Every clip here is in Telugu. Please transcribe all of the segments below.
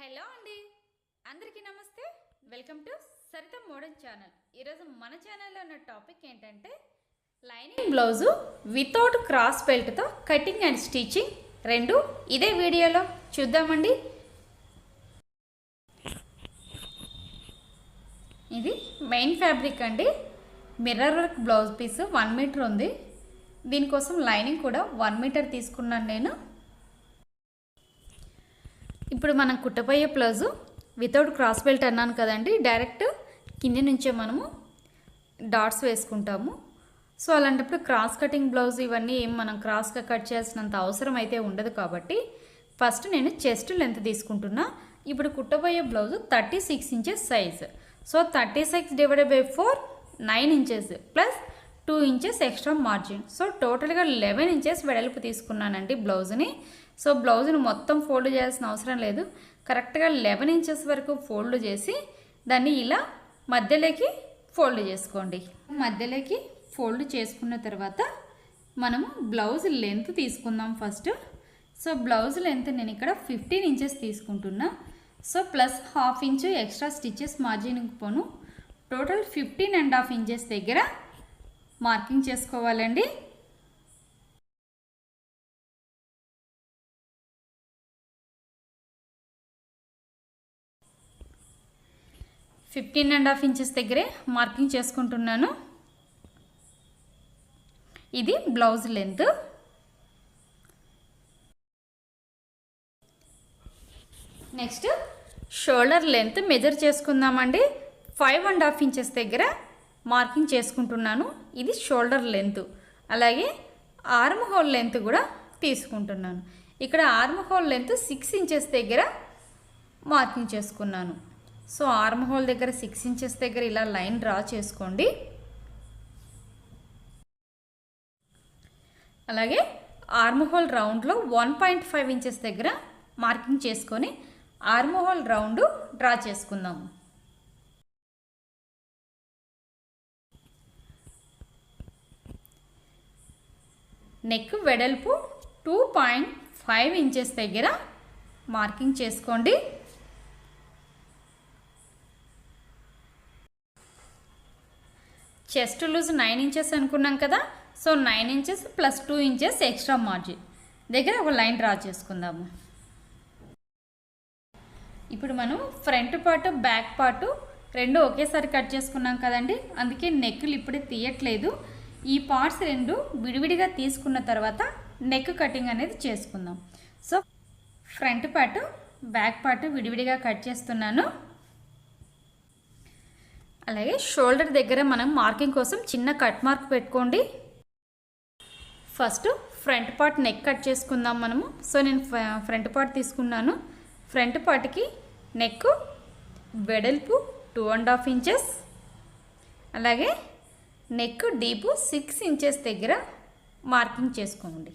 హలో అండి. అందరికీ నమస్తే. Welcome to Saritha modern channel. ఈరోజు మన ఛానల్లో ఉన్న టాపిక్ ఏంటంటే లైనింగ్ బ్లౌజు వితౌట్ క్రాస్ బెల్ట్తో కటింగ్ అండ్ స్టిచ్చింగ్ రెండు ఇదే వీడియోలో చూద్దామండి. ఇది మెయిన్ ఫ్యాబ్రిక్ అండి. Mirror work blouse piece one meter ఉంది. దీనికోసం లైనింగ్ కూడా వన్ మీటర్ తీసుకున్నాను నేను. ఇప్పుడు మనం కుట్టబోయే ప్లౌజు వితౌట్ క్రాస్ బెల్ట్ అన్నాను కదండి డైరెక్ట్ కింది నుంచే మనము డాట్స్ వేసుకుంటాము. సో అలాంటప్పుడు క్రాస్ కటింగ్ బ్లౌజ్ ఇవన్నీ ఏం మనం క్రాస్గా కట్ చేసినంత అవసరం అయితే ఉండదు కాబట్టి ఫస్ట్ నేను చెస్ట్ లెంత్ తీసుకుంటున్నా. ఇప్పుడు కుట్టబోయే blouse thirty six inches size. So thirty six divided by four nine inches plus two inches extra margin. So టోటల్గా లెవెన్ ఇంచెస్ వెడల్పు తీసుకున్నానండి బ్లౌజ్ని. సో బ్లౌజ్ని మొత్తం ఫోల్డ్ చేయాల్సిన అవసరం లేదు. కరెక్ట్గా లెవెన్ ఇంచెస్ వరకు ఫోల్డ్ చేసి దాన్ని ఇలా మధ్యలోకి ఫోల్డ్ చేసుకోండి. మధ్యలోకి ఫోల్డ్ చేసుకున్న తర్వాత మనము బ్లౌజ్ లెంత్ తీసుకుందాం ఫస్ట్. సో బ్లౌజ్ లెంత్ నేను ఇక్కడ ఫిఫ్టీన్ ఇంచెస్ తీసుకుంటున్నా. So plus half inch extra stitches మార్జిన్కి phone. Total fifteen and half inches దగ్గర మార్కింగ్ చేసుకోవాలండి. ఫిఫ్టీన్ అండ్ హాఫ్ ఇంచెస్ దగ్గరే మార్కింగ్ చేసుకుంటున్నాను. ఇది blouse length. Next shoulder length measure చేసుకుందామండి. ఫైవ్ అండ్ హాఫ్ ఇంచెస్ దగ్గర మార్కింగ్ చేసుకుంటున్నాను. ఇది షోల్డర్ లెంత్. అలాగే ఆర్మ్ హోల్ లెంత్ కూడా తీసుకుంటున్నాను. ఇక్కడ arm hole length six inches దగ్గర మార్కింగ్ చేసుకున్నాను. సో ఆర్మ్ హోల్ దగ్గర సిక్స్ ఇంచెస్ దగ్గర ఇలా లైన్ డ్రా చేసుకోండి. అలాగే ఆర్మ్ హోల్ రౌండ్లో వన్ పాయింట్ ఫైవ్ ఇంచెస్ దగ్గర మార్కింగ్ చేసుకొని ఆర్మ్ హోల్ రౌండ్ డ్రా చేసుకుందాము. నెక్ వెడల్పు టూ పాయింట్ ఫైవ్ ఇంచెస్ దగ్గర మార్కింగ్ చేసుకోండి. చెస్ట్ లూజ్ నైన్ ఇంచెస్ అనుకున్నాం కదా so nine inches plus two inches extra margin దగ్గర ఒక లైన్ డ్రా చేసుకుందాము. ఇప్పుడు మనం ఫ్రంట్ పార్ట్ బ్యాక్ పార్ట్ రెండు ఒకేసారి కట్ చేసుకున్నాం కదండి అందుకే నెక్కులు ఇప్పుడే తీయట్లేదు. ఈ పార్ట్స్ రెండు విడివిడిగా తీసుకున్న తర్వాత నెక్ కటింగ్ అనేది చేసుకుందాం. So front part back part విడివిడిగా కట్ చేస్తున్నాను. అలాగే షోల్డర్ దగ్గర మనం మార్కింగ్ కోసం చిన్న కట్ మార్క్ పెట్టుకోండి. First front part neck cut చేసుకుందాం మనము. సో నేను ఫ్రంట్ పార్ట్ తీసుకున్నాను. ఫ్రంట్ పార్ట్కి నెక్ వెడల్పు టూ అండ్ హాఫ్ ఇంచెస్ అలాగే నెక్ డీపు సిక్స్ ఇంచెస్ దగ్గర మార్కింగ్ చేసుకోండి.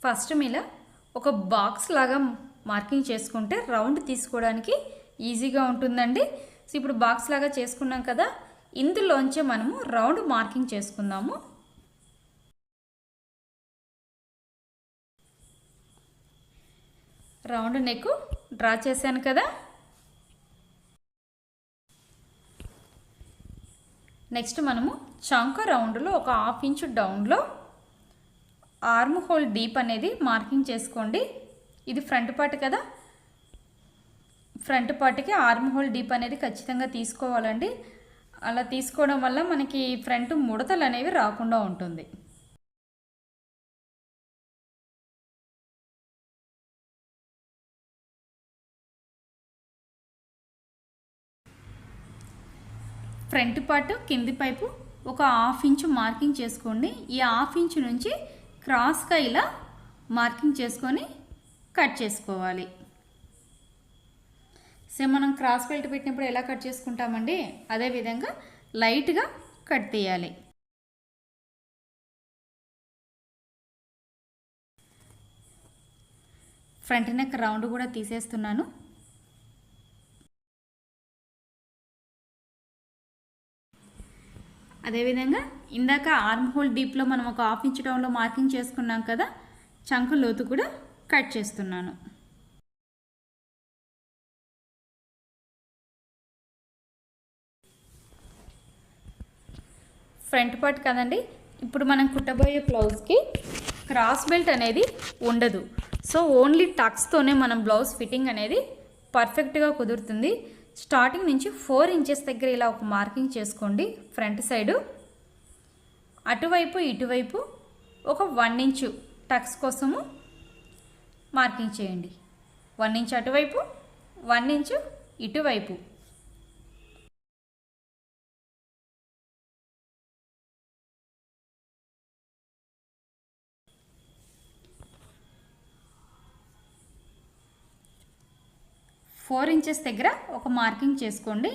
ఫస్ట్ మీలా ఒక బాక్స్ లాగా మార్కింగ్ చేసుకుంటే రౌండ్ తీసుకోవడానికి ఈజీగా ఉంటుందండి. సో ఇప్పుడు బాక్స్ లాగా చేసుకున్నాం కదా ఇందులోంచే మనము రౌండ్ మార్కింగ్ చేసుకుందాము. రౌండ్ నెక్ డ్రా చేశాను కదా. నెక్స్ట్ మనము చంక రౌండ్లో ఒక హాఫ్ ఇంచ్ డౌన్లో ఆర్మ్ హోల్ డీప్ అనేది మార్కింగ్ చేసుకోండి. ఇది ఫ్రంట్ పార్ట్ కదా. ఫ్రంట్ పార్ట్కి ఆర్మ్ హోల్ డీప్ అనేది ఖచ్చితంగా తీసుకోవాలండి. అలా తీసుకోవడం వల్ల మనకి ఫ్రంట్ ముడతలు అనేవి రాకుండా ఉంటుంది. ఫ్రంట్ పార్ట్ కింది పైపు ఒక హాఫ్ ఇంచు మార్కింగ్ చేసుకోండి. ఈ హాఫ్ ఇంచు నుంచి క్రాస్గా ఇలా మార్కింగ్ చేసుకొని కట్ చేసుకోవాలి. సో మనం క్రాస్ బెల్ట్ పెట్టినప్పుడు ఎలా కట్ చేసుకుంటామండి? అదేవిధంగా లైట్గా కట్ తీయాలి ఫ్రంట్ నెక్ రౌండ్ కూడా తీసేస్తున్నాను. అదేవిధంగా ఇందాక ఆర్మ్ హోల్ డీప్లో మనం ఒక హాఫ్ ఇంచ్ డౌన్లో మార్కింగ్ చేసుకున్నాం కదా చంక లోతు కూడా కట్ చేస్తున్నాను. ఫ్రంట్ పార్ట్ కదండి ఇప్పుడు మనం కుట్టబోయే బ్లౌజ్కి క్రాస్ బెల్ట్ అనేది ఉండదు. సో ఓన్లీ టక్స్తోనే మనం బ్లౌజ్ ఫిట్టింగ్ అనేది పర్ఫెక్ట్గా కుదురుతుంది. స్టార్టింగ్ నుంచి ఫోర్ ఇంచెస్ దగ్గర ఇలా ఒక మార్కింగ్ చేసుకోండి ఫ్రంట్ సైడు. అటువైపు ఇటువైపు ఒక వన్ ఇంచు టక్స్ కోసము మార్కింగ్ చేయండి. వన్ ఇంచ్ అటువైపు వన్ ఇంచు ఇటువైపు. ఫోర్ ఇంచెస్ దగ్గర ఒక మార్కింగ్ చేసుకోండి.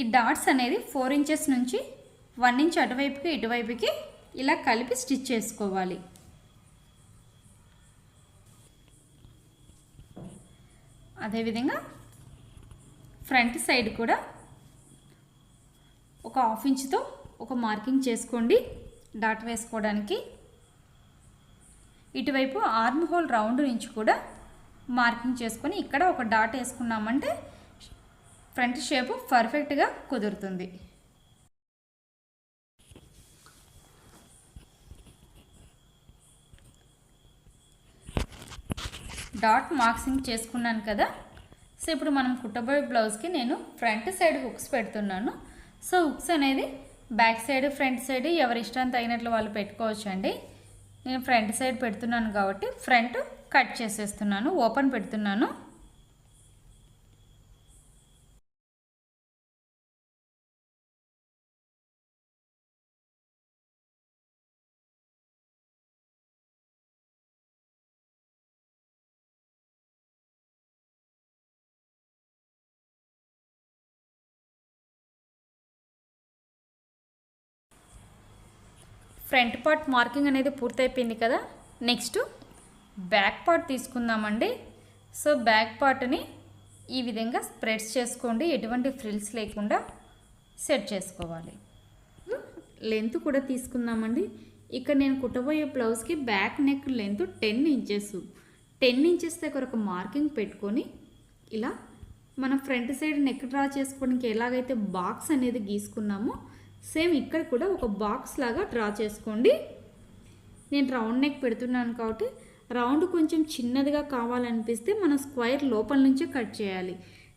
ఈ డాట్స్ అనేది ఫోర్ ఇంచెస్ నుంచి వన్ ఇంచ్ అటువైపుకి ఇటువైపుకి ఇలా కలిపి స్టిచ్ చేసుకోవాలి. అదేవిధంగా ఫ్రంట్ సైడ్ కూడా ఒక హాఫ్ ఇంచ్తో ఒక మార్కింగ్ చేసుకోండి డాట్ వేసుకోవడానికి. ఇటువైపు ఆర్మ్ హోల్ రౌండ్ నుంచి కూడా మార్కింగ్ చేసుకొని ఇక్కడ ఒక డాట్ వేసుకున్నామంటే ఫ్రంట్ షేప్ పర్ఫెక్ట్గా కుదురుతుంది. డాట్ మార్క్సింగ్ చేసుకున్నాను కదా. సో ఇప్పుడు మనం కుట్టబోయే బ్లౌజ్కి నేను ఫ్రంట్ సైడ్ హుక్స్ పెడుతున్నాను. సో హుక్స్ అనేది బ్యాక్ సైడ్ ఫ్రంట్ సైడ్ ఎవరి ఇష్టం తగినట్లు వాళ్ళు పెట్టుకోవచ్చు అండి నేను ఫ్రంట్ సైడ్ పెడుతున్నాను కాబట్టి ఫ్రంట్ కట్ చేసేస్తున్నాను ఓపెన్ పెడుతున్నాను. ఫ్రంట్ పార్ట్ మార్కింగ్ అనేది పూర్తయిపోయింది కదా. నెక్స్ట్ బ్యాక్ పార్ట్ తీసుకుందామండి. సో బ్యాక్ పార్ట్ని ఈ విధంగా స్ప్రెడ్స్ చేసుకోండి. ఎటువంటి ఫ్రిల్స్ లేకుండా సెట్ చేసుకోవాలి. లెంత్ కూడా తీసుకుందామండి. ఇక్కడ నేను కుట్టబోయే బ్లౌజ్కి back neck length ten inches. Ten inches దగ్గర ఒక మార్కింగ్ పెట్టుకొని ఇలా మనం ఫ్రంట్ సైడ్ నెక్ డ్రా చేసుకోవడానికి ఎలాగైతే బాక్స్ అనేది గీసుకున్నామో సేమ్ ఇక్కడ కూడా ఒక బాక్స్ లాగా డ్రా చేసుకోండి. నేను రౌండ్ నెక్ పెడుతున్నాను కాబట్టి రౌండ్ కొంచెం చిన్నదిగా కావాలనిపిస్తే మనం స్క్వైర్ లోపల నుంచే కట్ చేయాలి.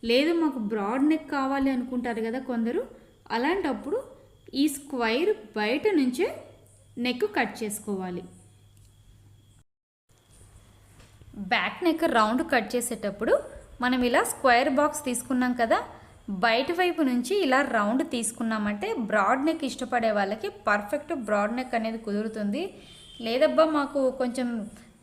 లేదు మాకు బ్రాడ్ నెక్ కావాలి అనుకుంటారు కదా కొందరు. అలాంటప్పుడు ఈ స్క్వైర్ బయట నుంచే నెక్ కట్ చేసుకోవాలి. బ్యాక్ నెక్ రౌండ్ కట్ చేసేటప్పుడు మనం ఇలా స్క్వేర్ బాక్స్ తీసుకున్నాం కదా బయట వైపు నుంచి ఇలా రౌండ్ తీసుకున్నామంటే బ్రాడ్ నెక్ ఇష్టపడే వాళ్ళకి పర్ఫెక్ట్ బ్రాడ్ నెక్ అనేది కుదురుతుంది. లేదబ్బా మాకు కొంచెం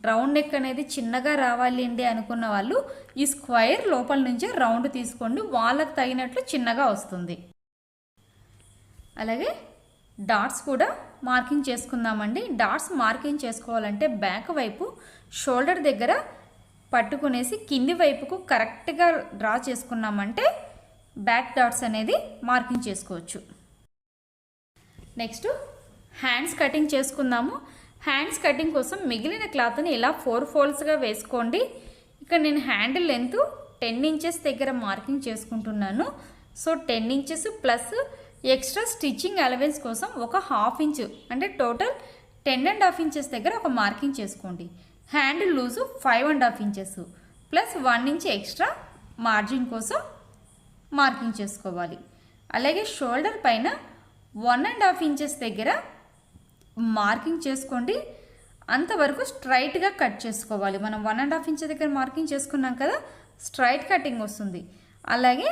రౌండ్ నెక్ అనేది చిన్నగా రావాలి అండి అనుకున్న వాళ్ళు ఈ స్క్వైర్ లోపల నుంచే రౌండ్ తీసుకోండి. వాళ్ళకు తగినట్లు చిన్నగా వస్తుంది. అలాగే డాట్స్ కూడా మార్కింగ్ చేసుకుందామండి. డాట్స్ మార్కింగ్ చేసుకోవాలంటే బ్యాక్ వైపు షోల్డర్ దగ్గర పట్టుకునేసి కింది వైపుకు కరెక్ట్గా డ్రా చేసుకున్నామంటే బ్యాక్ డాట్స్ అనేది మార్కింగ్ చేసుకోవచ్చు. నెక్స్ట్ హ్యాండ్స్ కటింగ్ చేసుకుందాము. హ్యాండ్స్ కటింగ్ కోసం మిగిలిన క్లాత్ని ఇలా ఫోర్ ఫోల్డ్స్గా వేసుకోండి. ఇక్కడ నేను హ్యాండిల్ లెంత్ టెన్ ఇంచెస్ దగ్గర మార్కింగ్ చేసుకుంటున్నాను. So ten inches plus extra stitching allowance కోసం ఒక హాఫ్ ఇంచ్ అంటే total ten and half inches దగ్గర ఒక మార్కింగ్ చేసుకోండి. Handle loose five and half inches plus one inch extra margin కోసం మార్కింగ్ చేసుకోవాలి. అలాగే షోల్డర్ పైన వన్ అండ్ హాఫ్ ఇంచెస్ దగ్గర మార్కింగ్ చేసుకోండి. అంతవరకు స్ట్రైట్గా కట్ చేసుకోవాలి. మనం వన్ అండ్ హాఫ్ ఇంచ్ దగ్గర మార్కింగ్ చేసుకున్నాం కదా స్ట్రైట్ కటింగ్ వస్తుంది. అలాగే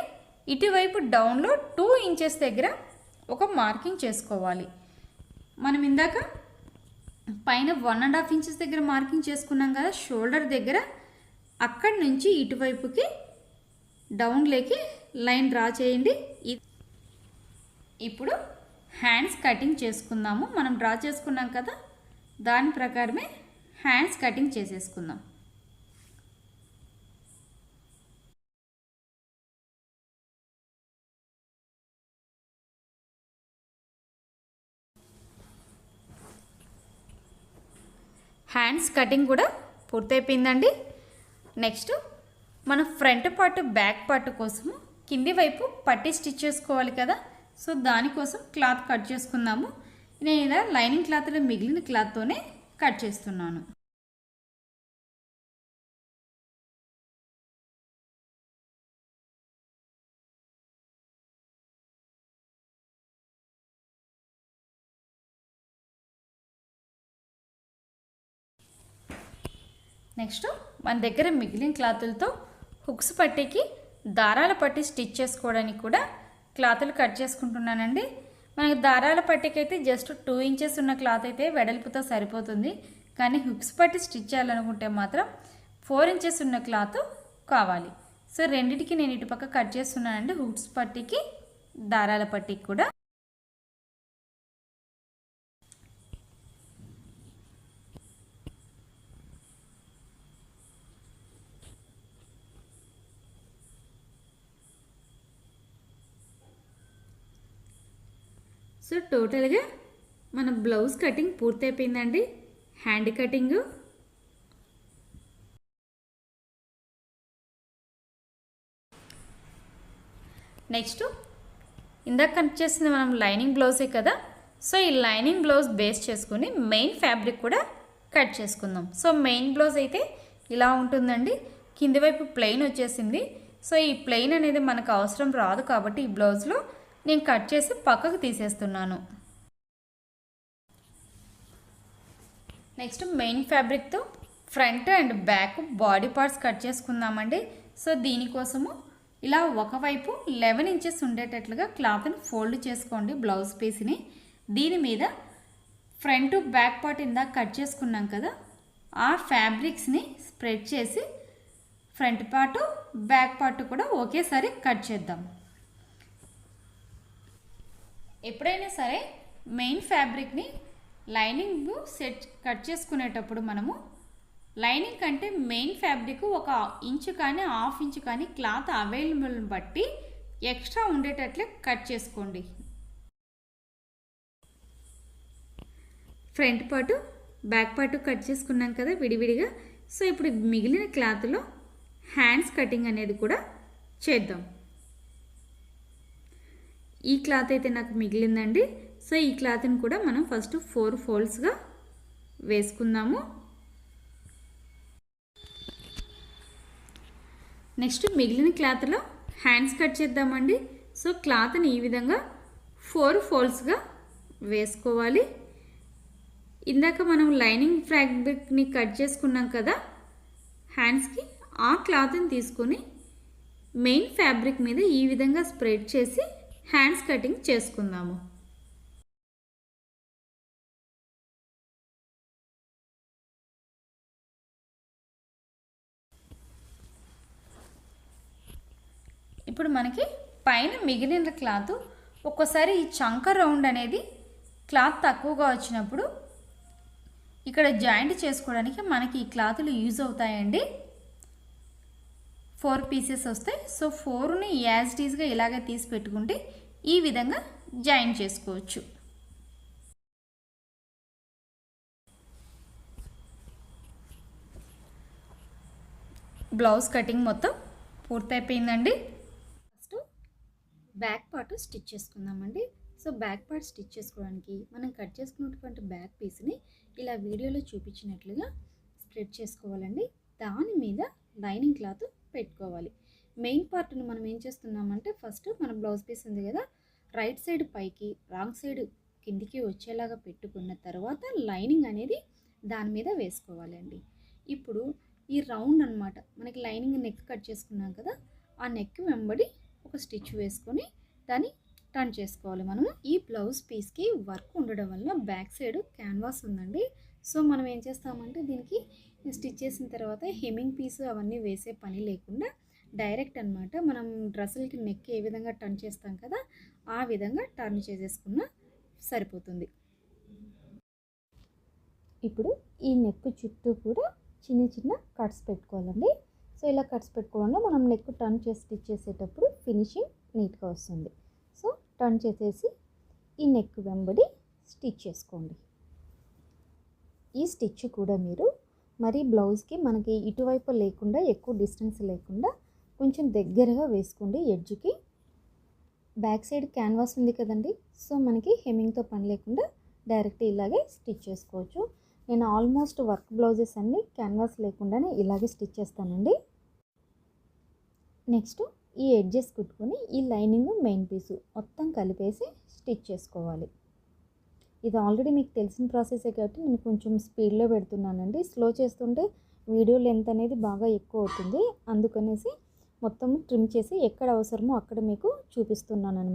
ఇటువైపు డౌన్లో టూ ఇంచెస్ దగ్గర ఒక మార్కింగ్ చేసుకోవాలి. మనం ఇందాక పైన వన్ అండ్ హాఫ్ ఇంచెస్ దగ్గర మార్కింగ్ చేసుకున్నాం కదా షోల్డర్ దగ్గర అక్కడి నుంచి ఇటువైపుకి డౌన్లోకి లైన్ డ్రా చేయండి. ఇప్పుడు హ్యాండ్స్ కటింగ్ చేసుకుందాము. మనం డ్రా చేసుకున్నాం కదా దాని ప్రకారమే హ్యాండ్స్ కటింగ్ చేసేసుకుందాం. హ్యాండ్స్ కటింగ్ కూడా పూర్తయిపోయిందండి. నెక్స్ట్ మనం ఫ్రంట్ పార్ట్ బ్యాక్ పార్ట్ కోసము కింది వైపు పట్టి స్టిచ్ చేసుకోవాలి కదా. సో దానికోసం క్లాత్ కట్ చేసుకుందాము. నేను ఇలా లైనింగ్ క్లాత్లో మిగిలిన క్లాత్తోనే కట్ చేస్తున్నాను. నెక్స్ట్ మన దగ్గర మిగిలిన క్లాతులతో హుక్స్ పట్టేకి దారాలు పట్టి స్టిచ్ చేసుకోవడానికి కూడా క్లాతులు కట్ చేసుకుంటున్నానండి. మనకి దారాల పట్టీకి అయితే జస్ట్ టూ ఇంచెస్ ఉన్న క్లాత్ అయితే వెడల్పుతో సరిపోతుంది. కానీ హుక్స్ పట్టి స్టిచ్ చేయాలనుకుంటే మాత్రం ఫోర్ ఇంచెస్ ఉన్న క్లాత్ కావాలి. సో రెండింటికి నేను ఇటుపక్క కట్ చేస్తున్నానండి. హుక్స్ పట్టికి దారాల పట్టీకి కూడా. సో టోటల్గా మన blouse cutting పూర్తయిపోయిందండి. Hand cutting. Next ఇందాక కట్ చేసింది మనం లైనింగ్ బ్లౌజే కదా. సో ఈ లైనింగ్ బ్లౌజ్ బేస్ చేసుకుని మెయిన్ ఫ్యాబ్రిక్ కూడా కట్ చేసుకుందాం. సో మెయిన్ బ్లౌజ్ అయితే ఇలా ఉంటుందండి. కింది వైపు ప్లెయిన్ వచ్చేసింది. సో ఈ ప్లెయిన్ అనేది మనకు అవసరం రాదు కాబట్టి ఈ బ్లౌజ్లో నేను కట్ చేసి పక్కకు తీసేస్తున్నాను. Next main ఫ్యాబ్రిక్తో front and back body parts cut చేసుకుందామండి. సో దీనికోసము ఇలా ఒకవైపు లెవెన్ ఇంచెస్ ఉండేటట్లుగా క్లాత్ని ఫోల్డ్ చేసుకోండి బ్లౌజ్ పీస్ని. దీని మీద ఫ్రంట్ బ్యాక్ పార్ట్ ఇందాక కట్ చేసుకున్నాం కదా ఆ ఫ్యాబ్రిక్స్ని స్ప్రెడ్ చేసి ఫ్రంట్ పార్టు బ్యాక్ పార్ట్ కూడా ఒకేసారి కట్ చేద్దాం. ఎప్పుడైనా సరే మెయిన్ ఫ్యాబ్రిక్ని లైనింగ్ సెట్ కట్ చేసుకునేటప్పుడు మనము లైనింగ్ కంటే మెయిన్ ఫ్యాబ్రిక్ ఒక ఇంచు కానీ హాఫ్ ఇంచు కానీ క్లాత్ అవైలబుల్ బట్టి ఎక్స్ట్రా ఉండేటట్లే కట్ చేసుకోండి. Front part back part cut చేసుకున్నాం కదా విడివిడిగా. సో ఇప్పుడు మిగిలిన క్లాత్లో హ్యాండ్స్ కటింగ్ అనేది కూడా చేద్దాం. ఈ క్లాత్ అయితే నాకు మిగిలిందండి. సో ఈ క్లాత్ని కూడా మనం ఫస్ట్ ఫోర్ ఫోల్డ్స్గా వేసుకుందాము. నెక్స్ట్ మిగిలిన క్లాత్లో హ్యాండ్స్ కట్ చేద్దామండి. సో క్లాత్ని ఈ విధంగా ఫోర్ ఫోల్డ్స్గా వేసుకోవాలి. ఇందాక మనం లైనింగ్ ఫ్యాబ్రిక్ని కట్ చేసుకున్నాం కదా హ్యాండ్స్కి ఆ క్లాత్ని తీసుకొని మెయిన్ ఫ్యాబ్రిక్ మీద ఈ విధంగా స్ప్రెడ్ చేసి హ్యాండ్స్ కటింగ్ చేసుకుందాము. ఇప్పుడు మనకి పైన మిగిలిన క్లాత్ ఒక్కోసారి ఈ చంక రౌండ్ అనేది క్లాత్ తక్కువగా వచ్చినప్పుడు ఇక్కడ జాయింట్ చేసుకోవడానికి మనకి ఈ క్లాతులు యూజ్ అవుతాయండి. ఫోర్ పీసెస్ వస్తాయి. సో ఫోర్ని యాజ్ టీజ్గా ఇలాగే తీసి పెట్టుకుంటే ఈ విధంగా జాయిన్ చేసుకోవచ్చు. బ్లౌజ్ కటింగ్ మొత్తం పూర్తయిపోయిందండి. ఫస్ట్ బ్యాక్ పార్ట్ స్టిచ్ చేసుకుందామండి. సో బ్యాక్ పార్ట్ స్టిచ్ చేసుకోవడానికి మనం కట్ చేసుకున్నటువంటి బ్యాక్ పీస్ని ఇలా వీడియోలో చూపించినట్లుగా స్ప్రెడ్ చేసుకోవాలండి. దాని మీద లైనింగ్ క్లాత్ పెట్టుకోవాలి. మెయిన్ పార్ట్ని మనం ఏం చేస్తున్నామంటే ఫస్ట్ మన బ్లౌజ్ పీస్ ఉంది కదా రైట్ సైడ్ పైకి రాంగ్ సైడ్ కిందికి వచ్చేలాగా పెట్టుకున్న తర్వాత లైనింగ్ అనేది దాని మీద వేసుకోవాలండి. ఇప్పుడు ఈ రౌండ్ అనమాట మనకి లైనింగ్ నెక్ కట్ చేసుకున్నాం కదా ఆ నెక్ వెంబడి ఒక స్టిచ్ వేసుకొని దాన్ని టర్న్ చేసుకోవాలి మనము. ఈ బ్లౌజ్ పీస్కి వర్క్ ఉండడం వల్ల బ్యాక్ సైడ్ క్యాన్వాస్ ఉందండి. సో మనం ఏం చేస్తామంటే దీనికి స్టిచ్ చేసిన తర్వాత హెమ్మింగ్ పీస్ అవన్నీ వేసే పని లేకుండా డైరెక్ట్ అనమాట మనం డ్రెస్సులకి నెక్ ఏ విధంగా టర్న్ చేస్తాం కదా ఆ విధంగా టర్న్ చేసేసుకున్న సరిపోతుంది. ఇప్పుడు ఈ నెక్ చుట్టూ కూడా చిన్న చిన్న కట్స్ పెట్టుకోవాలండి. సో ఇలా కట్స్ పెట్టుకోవడంలో మనం నెక్ టర్న్ చేసి స్టిచ్ చేసేటప్పుడు ఫినిషింగ్ నీట్గా వస్తుంది. సో టర్న్ చేసేసి ఈ నెక్ వెంబడి స్టిచ్ చేసుకోండి. ఈ స్టిచ్ కూడా మీరు మరి బ్లౌజ్కి మనకి ఇటువైపు లేకుండా ఎక్కువ డిస్టెన్స్ లేకుండా కొంచెం దగ్గరగా వేసుకోండి. ఎడ్జ్కి బ్యాక్ సైడ్ క్యాన్వాస్ ఉంది కదండి. సో మనకి హెమ్మింగ్తో పని లేకుండా డైరెక్ట్ ఇలాగే స్టిచ్ చేసుకోవచ్చు. నేను ఆల్మోస్ట్ వర్క్ బ్లౌజెస్ అన్నీ క్యాన్వాస్ లేకుండానే ఇలాగే స్టిచ్ చేస్తానండి. నెక్స్ట్ ఈ ఎడ్జెస్ కుట్టుకొని ఈ లైనింగ్ మెయిన్ పీసు మొత్తం కలిపేసి స్టిచ్ చేసుకోవాలి. ఇది ఆల్రెడీ మీకు తెలిసిన ప్రాసెసే కాబట్టి నేను కొంచెం స్పీడ్లో పెడుతున్నానండి. స్లో చేస్తుంటే వీడియో లెంత్ అనేది బాగా ఎక్కువ అవుతుంది. అందుకనేసి మొత్తం ట్రిమ్ చేసి ఎక్కడ అవసరమో అక్కడ మీకు చూపిస్తున్నాను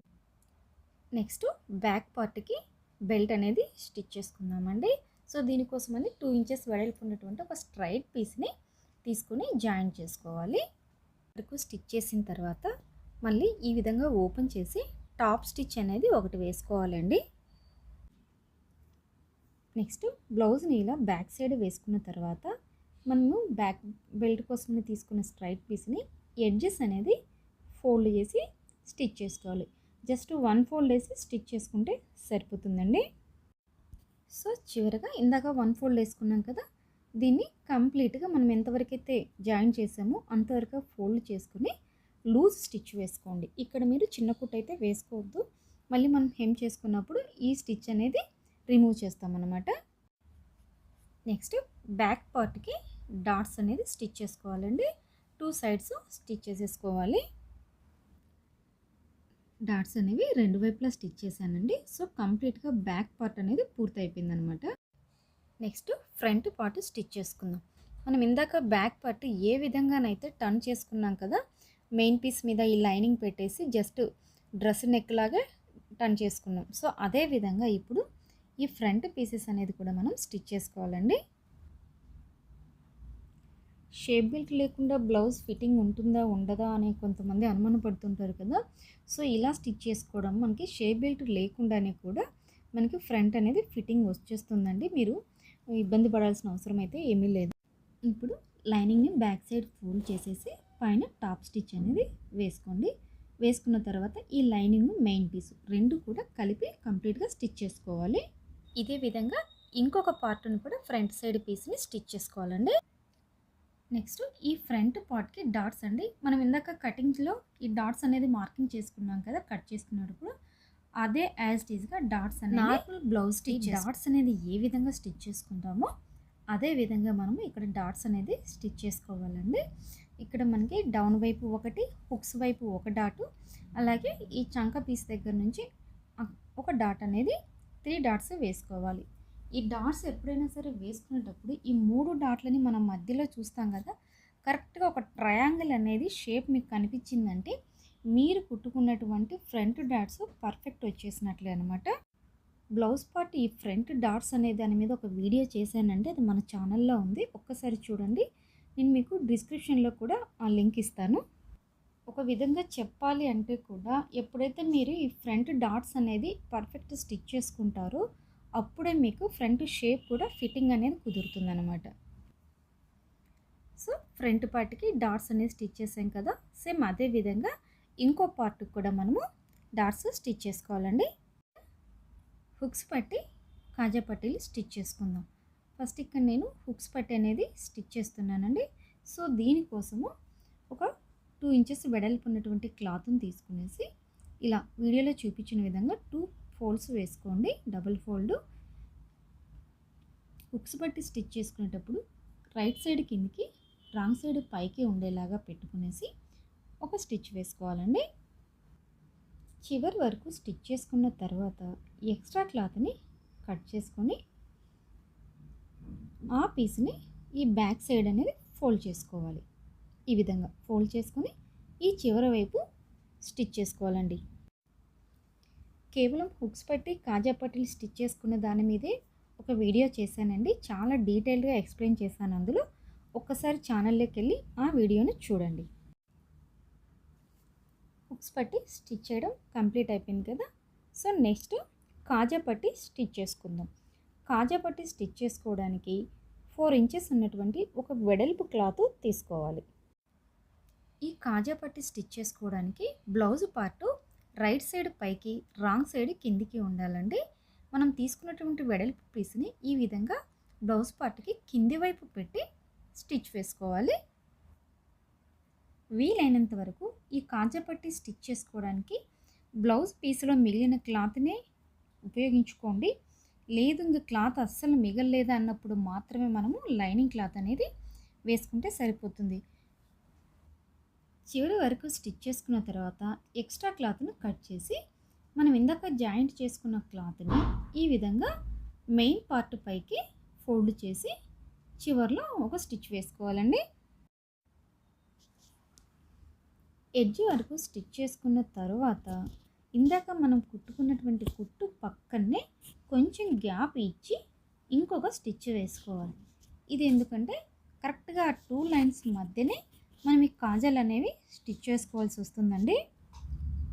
నెక్స్ట్ బ్యాక్ పార్ట్కి బెల్ట్ అనేది స్టిచ్ చేసుకుందామండి. సో దీనికోసమని టూ ఇంచెస్ వెడల్పు ఉన్నటువంటి ఒక స్ట్రైట్ పీస్ని తీసుకుని జాయిన్ చేసుకోవాలి. వరకు స్టిచ్ చేసిన తర్వాత మళ్ళీ ఈ విధంగా ఓపెన్ చేసి టాప్ స్టిచ్ అనేది ఒకటి వేసుకోవాలండి. నెక్స్ట్ బ్లౌజ్ని ఇలా బ్యాక్ సైడ్ వేసుకున్న తర్వాత మనము బ్యాక్ బెల్ట్ కోసం తీసుకున్న స్ట్రైట్ పీస్ని ఎడ్జెస్ అనేది ఫోల్డ్ చేసి స్టిచ్ చేసుకోవాలి. జస్ట్ వన్ ఫోల్డ్ వేసి స్టిచ్ చేసుకుంటే సరిపోతుందండి. సో చివరగా ఇందాక వన్ ఫోల్డ్ వేసుకున్నాం కదా దీన్ని కంప్లీట్గా మనం ఎంతవరకు అయితే జాయిన్ చేసామో అంతవరకు ఫోల్డ్ చేసుకుని లూజ్ స్టిచ్ వేసుకోండి. ఇక్కడ మీరు చిన్న కుట్టు అయితే వేసుకోవద్దు. మళ్ళీ మనం హెమ్ చేసుకున్నప్పుడు ఈ స్టిచ్ అనేది రిమూవ్ చేస్తామన్నమాట. నెక్స్ట్ బ్యాక్ పార్ట్కి డాట్స్ అనేది స్టిచ్ చేసుకోవాలండి. టూ సైడ్స్ స్టిచ్ చేసేసుకోవాలి. డాట్స్ అనేవి రెండు వైపులా స్టిచ్ చేశానండి. సో కంప్లీట్గా బ్యాక్ పార్ట్ అనేది పూర్తి అయిపోయిందనమాట నెక్స్ట్ ఫ్రంట్ పార్ట్ స్టిచ్ చేసుకుందాం. మనం ఇందాక బ్యాక్ పార్ట్ ఏ విధంగానైతే టర్న్ చేసుకున్నాం కదా మెయిన్ పీస్ మీద ఈ లైనింగ్ పెట్టేసి జస్ట్ డ్రెస్ నెక్ లాగా టర్న్ చేసుకున్నాం. సో అదే విధంగా ఇప్పుడు ఈ ఫ్రంట్ పీసెస్ అనేది కూడా మనం స్టిచ్ చేసుకోవాలండి. షేప్ బెల్ట్ లేకుండా బ్లౌజ్ ఫిట్టింగ్ ఉంటుందా ఉండదా అనే కొంతమంది అనుమాన పడుతుంటారు కదా. సో ఇలా స్టిచ్ చేసుకోవడం మనకి షేప్ బెల్ట్ లేకుండానే కూడా మనకి ఫ్రంట్ అనేది ఫిట్టింగ్ వచ్చేస్తుందండి. మీరు ఇబ్బంది పడాల్సిన అవసరం అయితే ఏమీ లేదు. ఇప్పుడు లైనింగ్ని బ్యాక్ సైడ్ ఫోల్డ్ చేసేసి పైన టాప్ స్టిచ్ అనేది వేసుకోండి. వేసుకున్న తర్వాత ఈ లైనింగ్ మెయిన్ పీస్ రెండు కూడా కలిపి కంప్లీట్గా స్టిచ్ చేసుకోవాలి. ఇదే విధంగా ఇంకొక పార్ట్ను కూడా ఫ్రంట్ సైడ్ పీస్ని స్టిచ్ చేసుకోవాలండి. నెక్స్ట్ ఈ ఫ్రంట్ పార్ట్కి డాట్స్ అండి. మనం ఇందాక కటింగ్లో ఈ డాట్స్ అనేది మార్కింగ్ చేసుకున్నాం కదా కట్ చేసుకున్నప్పుడు అదే యాజ్ టీజ్గా డాట్స్ అనేది నార్మల్ బ్లౌజ్ స్టిచ్ డాట్స్ అనేది ఏ విధంగా స్టిచ్ చేసుకుంటామో అదే విధంగా మనము ఇక్కడ డాట్స్ అనేది స్టిచ్ చేసుకోవాలండి. ఇక్కడ మనకి డౌన్ వైపు ఒకటి హుక్స్ వైపు ఒక డాటు అలాగే ఈ చంక పీస్ దగ్గర నుంచి ఒక డాట్ అనేది త్రీ డాట్స్ వేసుకోవాలి. ఈ డాట్స్ ఎప్పుడైనా సరే వేసుకునేటప్పుడు ఈ మూడు డాట్లని మనం మధ్యలో చూస్తాం కదా కరెక్ట్గా ఒక ట్రయాంగిల్ అనేది షేప్ మీకు కనిపించిందంటే మీరు కుట్టుకున్నటువంటి ఫ్రంట్ డాట్స్ పర్ఫెక్ట్ వచ్చేసినట్లే అనమాట బ్లౌజ్ పార్ట్ ఈ ఫ్రంట్ డాట్స్ అనే దాని మీద ఒక వీడియో చేశానంటే అది మన ఛానల్లో ఉంది ఒక్కసారి చూడండి. నేను మీకు డిస్క్రిప్షన్లో కూడా ఆ లింక్ ఇస్తాను. ఒక విధంగా చెప్పాలి అంటే కూడా ఎప్పుడైతే మీరు ఈ ఫ్రంట్ డాట్స్ అనేది పర్ఫెక్ట్ స్టిచ్ చేసుకుంటారో అప్పుడే మీకు ఫ్రంట్ షేప్ కూడా ఫిట్టింగ్ అనేది కుదురుతుంది అనమాట సో ఫ్రంట్ పార్ట్కి డాట్స్ అనేది స్టిచ్ చేసాం కదా సేమ్ అదే విధంగా ఇంకో పార్ట్కి కూడా మనము డాట్స్ స్టిచ్ చేసుకోవాలండి. హుక్స్ పట్టి కాజా పట్టీలు స్టిచ్ చేసుకుందాం. ఫస్ట్ ఇక్కడ నేను హుక్స్ పట్టి అనేది స్టిచ్ చేస్తున్నానండి. సో దీనికోసము ఒక టూ ఇంచెస్ వెడల్పు ఉన్నటువంటి క్లాత్ని తీసుకునేసి ఇలా వీడియోలో చూపించిన విధంగా టూ ఫోల్డ్స్ వేసుకోండి. Double fold. హుక్స్ బట్టి స్టిచ్ చేసుకునేటప్పుడు రైట్ సైడ్ కిందికి రాంగ్ సైడ్ పైకి ఉండేలాగా పెట్టుకునేసి ఒక స్టిచ్ వేసుకోవాలండి. చివరి వరకు స్టిచ్ చేసుకున్న తర్వాత ఎక్స్ట్రా క్లాత్ని కట్ చేసుకొని ఆ పీస్ని ఈ బ్యాక్ సైడ్ అనేది ఫోల్డ్ చేసుకోవాలి. ఈ విధంగా ఫోల్డ్ చేసుకొని ఈ చివరి వైపు స్టిచ్ చేసుకోవాలండి. కేవలం హుక్స్ పట్టి కాజా పట్టీలు స్టిచ్ చేసుకున్న దాని మీదే ఒక వీడియో చేశానండి. చాలా డీటెయిల్గా ఎక్స్ప్లెయిన్ చేశాను అందులో. ఒక్కసారి ఛానల్లోకి వెళ్ళి ఆ వీడియోని చూడండి. హుక్స్ పట్టి స్టిచ్ చేయడం కంప్లీట్ అయిపోయింది కదా. సో నెక్స్ట్ కాజా పట్టి స్టిచ్ చేసుకుందాం. కాజా పట్టి స్టిచ్ చేసుకోవడానికి ఫోర్ ఇంచెస్ ఉన్నటువంటి ఒక వెడల్పు క్లాత్ తీసుకోవాలి. ఈ కాజా పట్టి స్టిచ్ చేసుకోవడానికి బ్లౌజ్ పార్ట్ రైట్ సైడ్ పైకి రాంగ్ సైడ్ కిందికి ఉండాలండి. మనం తీసుకున్నటువంటి వెడల్పు పీస్ని ఈ విధంగా బ్లౌజ్ పార్ట్కి కింది వైపు పెట్టి స్టిచ్ వేసుకోవాలి. వీలైనంత వరకు ఈ కాజపట్టి స్టిచ్ చేసుకోవడానికి బ్లౌజ్ పీస్లో మిగిలిన క్లాత్నే ఉపయోగించుకోండి. లేదు ఇంక క్లాత్ అస్సలు మిగలలేదు అన్నప్పుడు మాత్రమే మనము లైనింగ్ క్లాత్ అనేది వేసుకుంటే సరిపోతుంది. చివరి వరకు స్టిచ్ చేసుకున్న తర్వాత ఎక్స్ట్రా క్లాత్ను కట్ చేసి మనం ఇందాక జాయింట్ చేసుకున్న క్లాత్ని ఈ విధంగా మెయిన్ పార్ట్ పైకి ఫోల్డ్ చేసి చివర్లో ఒక స్టిచ్ వేసుకోవాలండి. ఎడ్జ్ వరకు స్టిచ్ చేసుకున్న తర్వాత ఇందాక మనం కుట్టుకున్నటువంటి కుట్టు పక్కనే కొంచెం గ్యాప్ ఇచ్చి ఇంకొక స్టిచ్ వేసుకోవాలి. ఇది ఎందుకంటే కరెక్ట్గా టూ లైన్స్ మధ్యనే మనం ఈ కాజాలు అనేవి స్టిచ్ చేసుకోవాల్సి వస్తుందండి.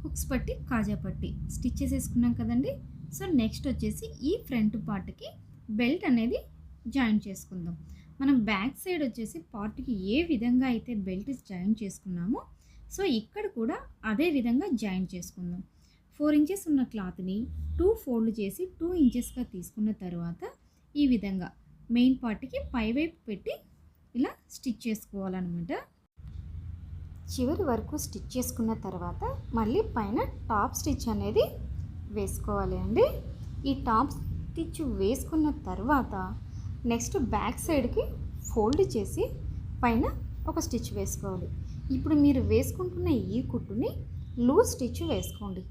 హుక్స్ పట్టి కాజా పట్టి స్టిచ్ చేసేసుకున్నాం కదండి. సో నెక్స్ట్ వచ్చేసి ఈ ఫ్రంట్ పార్ట్కి బెల్ట్ అనేది జాయిన్ చేసుకుందాం. మనం బ్యాక్ సైడ్ వచ్చేసి పార్ట్కి ఏ విధంగా అయితే బెల్ట్ జాయిన్ చేసుకున్నామో సో ఇక్కడ కూడా అదే విధంగా జాయిన్ చేసుకుందాం. ఫోర్ ఇంచెస్ ఉన్న క్లాత్ని టూ ఫోల్డ్ చేసి టూ ఇంచెస్గా తీసుకున్న తర్వాత ఈ విధంగా మెయిన్ పార్ట్కి పైవైపు పెట్టి ఇలా స్టిచ్ చేసుకోవాలన్నమాట. చివరి వరకు స్టిచ్ చేసుకున్న తర్వాత మళ్ళీ పైన టాప్ స్టిచ్ అనేది వేసుకోవాలి అండి. ఈ టాప్ స్టిచ్ వేసుకున్న తర్వాత నెక్స్ట్ బ్యాక్ సైడ్కి ఫోల్డ్ చేసి పైన ఒక స్టిచ్ వేసుకోవాలి. ఇప్పుడు మీరు వేసుకుంటున్న ఈ కుట్టుని లూజ్ స్టిచ్ వేసుకోండి.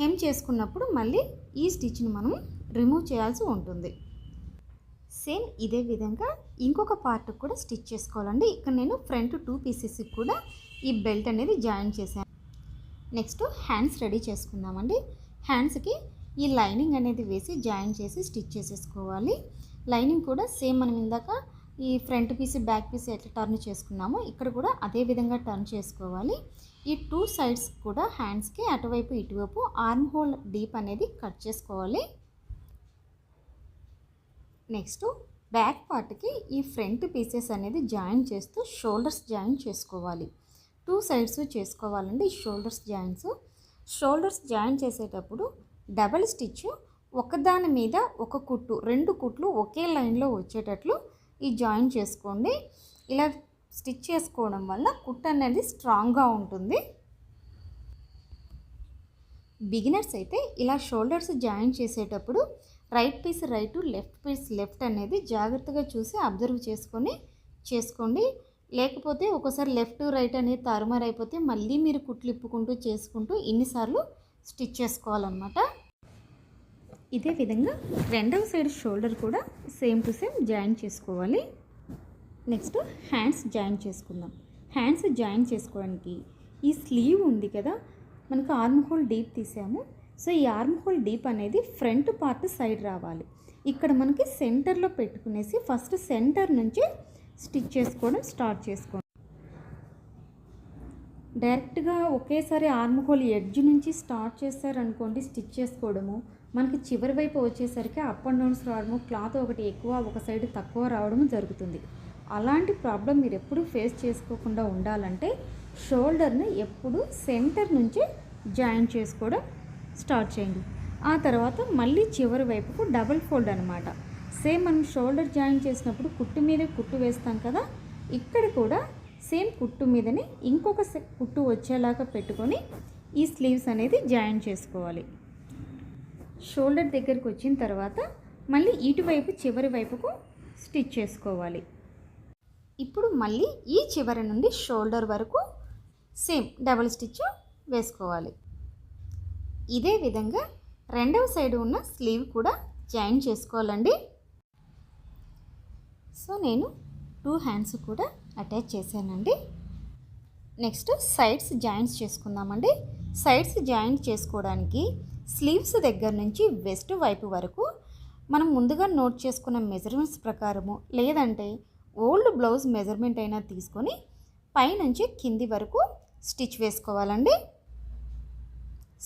హెమ్ చేసుకున్నప్పుడు మళ్ళీ ఈ స్టిచ్ని మనం రిమూవ్ చేయాల్సి ఉంటుంది. సేమ్ ఇదే విధంగా ఇంకొక పార్ట్ కూడా స్టిచ్ చేసుకోవాలండి. ఇక్కడ నేను ఫ్రంట్ టూ పీసెస్కి కూడా ఈ బెల్ట్ అనేది జాయిన్ చేశాను. నెక్స్ట్ హ్యాండ్స్ రెడీ చేసుకుందామండి. హ్యాండ్స్కి ఈ లైనింగ్ అనేది వేసి జాయిన్ చేసి స్టిచ్ చేసేసుకోవాలి. లైనింగ్ కూడా సేమ్ మనం ఇందాక ఈ ఫ్రంట్ పీస్ బ్యాక్ పీస్ ఎట్లా టర్న్ చేసుకున్నామో ఇక్కడ కూడా అదే విధంగా టర్న్ చేసుకోవాలి. ఈ టూ సైడ్స్ కూడా హ్యాండ్స్కి అటువైపు ఇటువైపు ఆర్మ్ హోల్ డీప్ అనేది కట్ చేసుకోవాలి. నెక్స్ట్ బ్యాక్ పార్ట్కి ఈ ఫ్రంట్ పీసెస్ అనేది జాయిన్ చేస్తూ షోల్డర్స్ జాయిన్ చేసుకోవాలి. టూ సైడ్స్ చేసుకోవాలండి షోల్డర్స్ జాయింట్స్. షోల్డర్స్ జాయిన్ చేసేటప్పుడు డబల్ స్టిచ్ ఒకదాని మీద ఒక కుట్టు రెండు కుట్లు ఒకే లైన్లో వచ్చేటట్లు ఈ జాయిన్ చేసుకోండి. ఇలా స్టిచ్ చేసుకోవడం వల్ల కుట్టు అనేది స్ట్రాంగ్గా ఉంటుంది. బిగినర్స్ అయితే ఇలా షోల్డర్స్ జాయిన్ చేసేటప్పుడు right piece right left piece left అనేది జాగ్రత్తగా చూసి అబ్జర్వ్ చేసుకొని చేసుకోండి. లేకపోతే ఒకసారి లెఫ్ట్ రైట్ అనేది తారుమారు అయిపోతే మళ్ళీ మీరు కుట్లు ఇప్పుకుంటూ చేసుకుంటూ ఇన్నిసార్లు స్టిచ్ చేసుకోవాలన్నమాట. ఇదే విధంగా రెండవ సైడ్ షోల్డర్ కూడా సేమ్ టు సేమ్ జాయిన్ చేసుకోవాలి. నెక్స్ట్ హ్యాండ్స్ జాయిన్ చేసుకుందాం. హ్యాండ్స్ జాయిన్ చేసుకోవడానికి ఈ స్లీవ్ ఉంది కదా మనకు ఆర్మ్ హోల్ డీప్ తీసాము. సో ఈ ఆర్మ్ హోల్ డీప్ అనేది ఫ్రంట్ పార్ట్ సైడ్ రావాలి. ఇక్కడ మనకి సెంటర్లో పెట్టుకునేసి ఫస్ట్ సెంటర్ నుంచి స్టిచ్ చేసుకోవడం స్టార్ట్ చేసుకోండి. డైరెక్ట్గా ఒకేసారి ఆర్మ్ హోల్ ఎడ్జ్ నుంచి స్టార్ట్ చేస్తారనుకోండి స్టిచ్ చేసుకోవడము మనకి చివరి వైపు వచ్చేసరికి అప్ అండ్ డౌన్స్ రావడము క్లాత్ ఒకటి ఎక్కువ ఒక సైడ్ తక్కువ రావడం జరుగుతుంది. అలాంటి ప్రాబ్లం మీరు ఎప్పుడు ఫేస్ చేసుకోకుండా ఉండాలంటే షోల్డర్ని ఎప్పుడు సెంటర్ నుంచి జాయిన్ చేసుకోవడం స్టార్ట్ చేయండి. ఆ తర్వాత మళ్ళీ చివరి వైపుకు డబుల్ ఫోల్డ్ అనమాట సేమ్ మనం షోల్డర్ జాయిన్ చేసినప్పుడు కుట్టు మీద కుట్టు వేస్తాం కదా ఇక్కడ కూడా సేమ్ కుట్టు మీదనే ఇంకొక సె- కుట్టు వచ్చేలాగా పెట్టుకొని ఈ స్లీవ్స్ అనేది జాయిన్ చేసుకోవాలి. షోల్డర్ దగ్గరికి వచ్చిన తర్వాత మళ్ళీ ఇటువైపు చివరి వైపుకు స్టిచ్ చేసుకోవాలి. ఇప్పుడు మళ్ళీ ఈ చివరి నుండి షోల్డర్ వరకు సేమ్ డబుల్ స్టిచ్ వేసుకోవాలి. ఇదే విధంగా రెండవ సైడ్ ఉన్న స్లీవ్ కూడా జాయిన్ చేసుకోవాలండి. సో నేను టూ హ్యాండ్స్ కూడా అటాచ్ చేశానండి. నెక్స్ట్ సైడ్స్ జాయింట్స్ చేసుకుందామండి. సైడ్స్ జాయింట్ చేసుకోవడానికి స్లీవ్స్ దగ్గర నుంచి వెస్ట్ వైపు వరకు మనం ముందుగా నోట్ చేసుకున్న మెజర్మెంట్స్ ప్రకారము లేదంటే ఓల్డ్ బ్లౌజ్ మెజర్మెంట్ అయినా తీసుకొని పైనుంచి కింది వరకు స్టిచ్ వేసుకోవాలండి.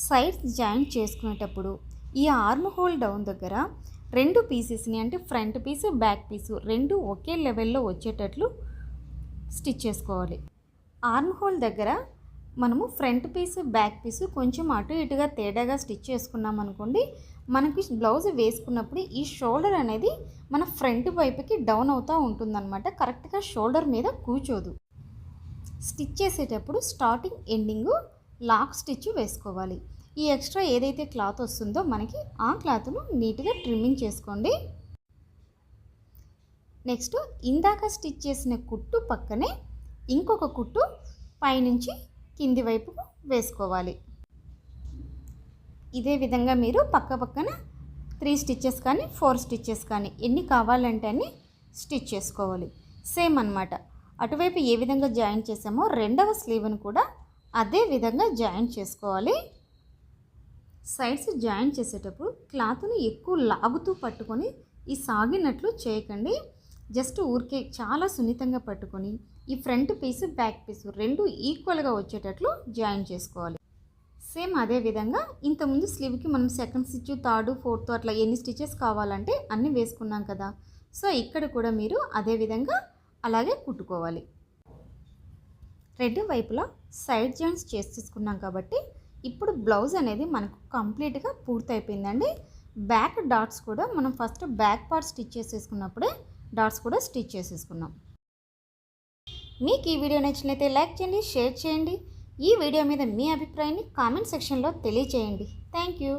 సైడ్స్ జాయింట్ చేసుకునేటప్పుడు ఈ ఆర్మ్ హోల్ డౌన్ దగ్గర రెండు పీసెస్ని అంటే ఫ్రంట్ పీసు బ్యాక్ పీసు రెండు ఒకే లెవెల్లో వచ్చేటట్లు స్టిచ్ చేసుకోవాలి. ఆర్మ్ హోల్ దగ్గర మనము ఫ్రంట్ పీస్ బ్యాక్ పీసు కొంచెం అటు ఇటుగా తేడాగా స్టిచ్ చేసుకున్నాం అనుకోండి మనకి బ్లౌజ్ వేసుకున్నప్పుడు ఈ షోల్డర్ అనేది మన ఫ్రంట్ వైపుకి డౌన్ అవుతూ ఉంటుందన్నమాట. కరెక్ట్గా షోల్డర్ మీద కూర్చోదు. స్టిచ్ చేసేటప్పుడు స్టార్టింగ్ ఎండింగ్ లాక్ స్టిచ్ వేసుకోవాలి. ఈ ఎక్స్ట్రా ఏదైతే క్లాత్ వస్తుందో మనకి ఆ క్లాత్ను నీట్గా ట్రిమ్మింగ్ చేసుకోండి. నెక్స్ట్ ఇందాక స్టిచ్ చేసిన కుట్టు పక్కనే ఇంకొక కుట్టు పైనుంచి కింది వైపుకు వేసుకోవాలి. ఇదే విధంగా మీరు పక్క పక్కన త్రీ స్టిచ్చెస్ కానీ ఫోర్ స్టిచ్చెస్ కానీ ఎన్ని కావాలంటే అన్ని స్టిచ్ చేసుకోవాలి. సేమ్ అనమాట అటువైపు ఏ విధంగా జాయిన్ చేసామో రెండవ స్లీవ్ని కూడా అదే విధంగా జాయిన్ చేసుకోవాలి. సైడ్స్ జాయిన్ చేసేటప్పుడు క్లాత్ని ఎక్కువ లాగుతూ పట్టుకొని ఈ సాగినట్లు చేయకండి. జస్ట్ ఊరికే చాలా సున్నితంగా పట్టుకొని ఈ ఫ్రంట్ పీస్ బ్యాక్ పీస్ రెండు ఈక్వల్గా వచ్చేటట్లు జాయిన్ చేసుకోవాలి. సేమ్ అదే విధంగా ఇంతకుముందు స్లీవ్కి మనం సెకండ్ స్టిచ్ థర్డ్ ఫోర్త్ అట్లా ఎన్ని స్టిచెస్ కావాలంటే అన్నీ వేసుకున్నాం కదా. సో ఇక్కడ కూడా మీరు అదే విధంగా అలాగే కుట్టుకోవాలి. రెండు వైపులా సైడ్ జాయింట్స్ చేసుకున్నాం కాబట్టి ఇప్పుడు బ్లౌజ్ అనేది మనకు కంప్లీట్గా పూర్తయిపోయిందండి. బ్యాక్ డాట్స్ కూడా మనం ఫస్ట్ బ్యాక్ పార్ట్ స్టిచ్ చేసేసుకున్నప్పుడే డాట్స్ కూడా స్టిచ్ చేసేసుకున్నాం. మీకు ఈ వీడియో నచ్చినైతే లైక్ చేయండి షేర్ చేయండి. ఈ వీడియో మీద మీ అభిప్రాయాన్ని కామెంట్ సెక్షన్లో తెలియచేయండి. Thank you